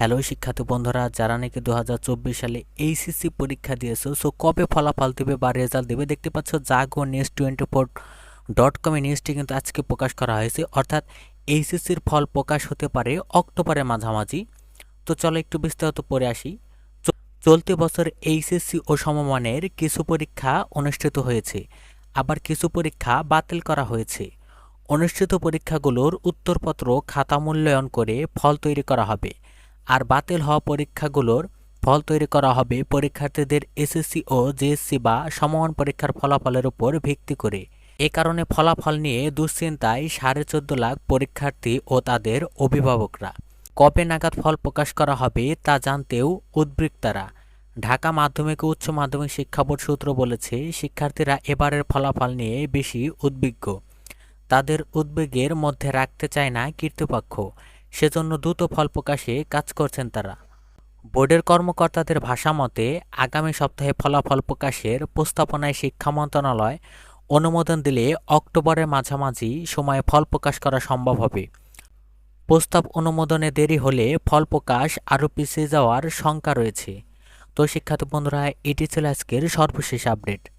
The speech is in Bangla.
হ্যালো শিক্ষার্থী বন্ধুরা, যারা নাকি দু হাজার চব্বিশ সালে এইচএসসি পরীক্ষা দিয়েছ সো কবে ফলাফল দেবে বা রেজাল্ট দেবে দেখতে পাচ্ছ Jago news twenty four dot কমে নিউজটি কিন্তু আজকে প্রকাশ করা হয়েছে। অর্থাৎ এইচএসসির ফল প্রকাশ হতে পারে অক্টোবরের মাঝামাঝি। তো চলো একটু বিস্তারিত পড়ে আসি। চলতি বছর এইচএসসি ও সমমানের কিছু পরীক্ষা অনুষ্ঠিত হয়েছে। আবার কিছু পরীক্ষা বাতিল করা হয়েছে। অনুষ্ঠিত পরীক্ষাগুলোর উত্তরপত্র খাতা মূল্যায়ন করে ফল তৈরি করা হবে। আর বাতিল হওয়া পরীক্ষাগুলোর ফল তৈরি করা হবে। পরীক্ষার্থীদের এসএসসি ও জেএসসি বা সমমান পরীক্ষার ফলাফলের উপর ভিত্তি করে। এ কারণে ফলাফল নিয়ে দুশ্চিন্তায় সাড়ে চোদ্দ লাখ পরীক্ষার্থী ও তাদের অভিভাবকরা। কবে নাগাদ ফল প্রকাশ করা হবে তা জানতেও উদ্বিগ্ন তারা ঢাকা মাধ্যমিক উচ্চ মাধ্যমিক শিক্ষা বোর্ড সূত্র বলেছে, শিক্ষার্থীরা এবারের ফলাফল নিয়ে বেশি উদ্বিগ্ন। তাদের উদ্বেগের মধ্যে রাখতে চায় না কর্তৃপক্ষ। সেজন্য দ্রুত ফল প্রকাশে কাজ করছেন তারা। বোর্ডের কর্মকর্তাদের ভাষামতে আগামী সপ্তাহে ফলাফল প্রকাশের প্রস্তাবনায় শিক্ষা মন্ত্রণালয় অনুমোদন দিলে অক্টোবরের মাঝামাঝি সময়ে ফল প্রকাশ করা সম্ভব হবে। প্রস্তাব অনুমোদনে দেরি হলে ফল প্রকাশ আরও পিছিয়ে যাওয়ার শঙ্কা রয়েছে। তো, শিক্ষার্থী বন্ধুরা, এটি ছিল আজকের সর্বশেষ আপডেট।